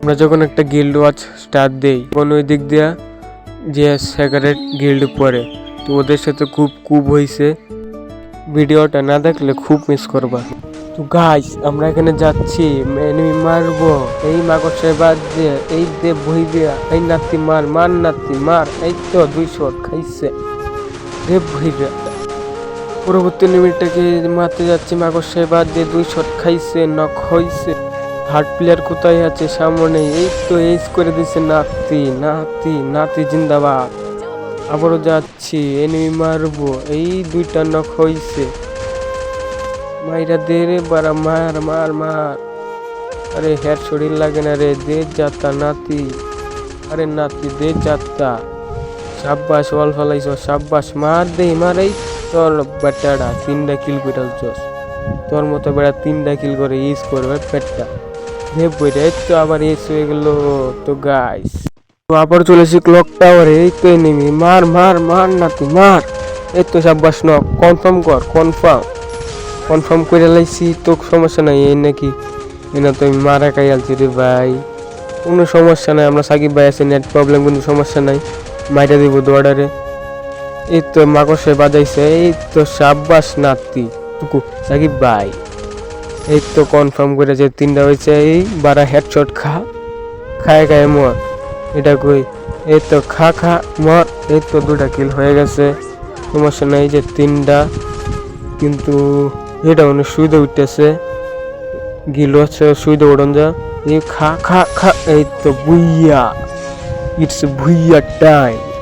আমরা যখন একটা গিল্ড ওয়াচ স্টার্ট দেই, তখন ওই দিক দিয়া যে সেকারেট গিল্ড পরে তো ওদের সাথে খুব খুব হয়েছে ভিডিওটা না দেখলে খুব মিস করবা। তো গাইস আমরা এখানে যাচ্ছি এনিমি মারবো। এই মাকড় বাদ দিয়ে, এই দে বই দিয়া, এই নাতি মার মার নাতি মার, এই তো দুই শট খাইছে রে ভইরা পরবর্তী লিমিটটাকে মারতে যাচ্ছি মাকড় বাদ দিয়ে দুই শট খাইছে নক হইছে। থার্ড প্লেয়ার কোথায় আছে সামনে? এই তো এইস করে দিছে নাতি নাতি নাতি জিন্দাবাদ। আবারও যাচ্ছি এনিমি মারবো। এই দুইটা নক হইছে। মাইরা দে রে বারা মার মার মার। আরে হেড শরীর লাগে না রে, দে যাত্রা নাতি। আরে নাতি, দে যাত্রা। সাব্বাস, ওয়াল ফেলাইছ, সাব্বাস। মার দে, মার। এই তোর বেটাটা, তিনটা কিল করে তোর মতো বেড়া তিনটা কিল করে ইউজ করবে পেটটা। হে বইটা এই তো আবার এস হয়ে গেল। তো গাইস তো আবার চলেছি ক্লক টাওয়ারে এই তো এনিমি মার মার মার নাতি, মার। এই তো সাব্বাস ন কনফার্ম কর কনফার্ম কনফার্ম করে লাইছি তো সমস্যা নাই, এই নাকি। এনা তো আমি মারা খাই আলছি রে ভাই। কোনো সমস্যা নাই, আমরা সাকিব ভাই আছে নেট প্রবলেম কোনো সমস্যা নাই। মাইটা দিব দোয়াডারে। এই তো মাকড়সে বাজাইছে, এই তো সাব্বাস নাতি, টুকু, সাকিব ভাই। এই তো কনফার্ম করে যে তিনটা হয়েছে, এই বারা হেডশট খা, খায় খায় মর। এটা কই? এই তো খা খা মর, এই তো দুটা কিল হয়ে গেছে। সমস্যা নাই যে তিনটা, কিন্তু এটা অনেক সুবিধা উঠতেছে। গিল হচ্ছে সুবিধা উড়ন যা। এই খা খা খা, এই তো ভুইয়া। It's Bhuiyan time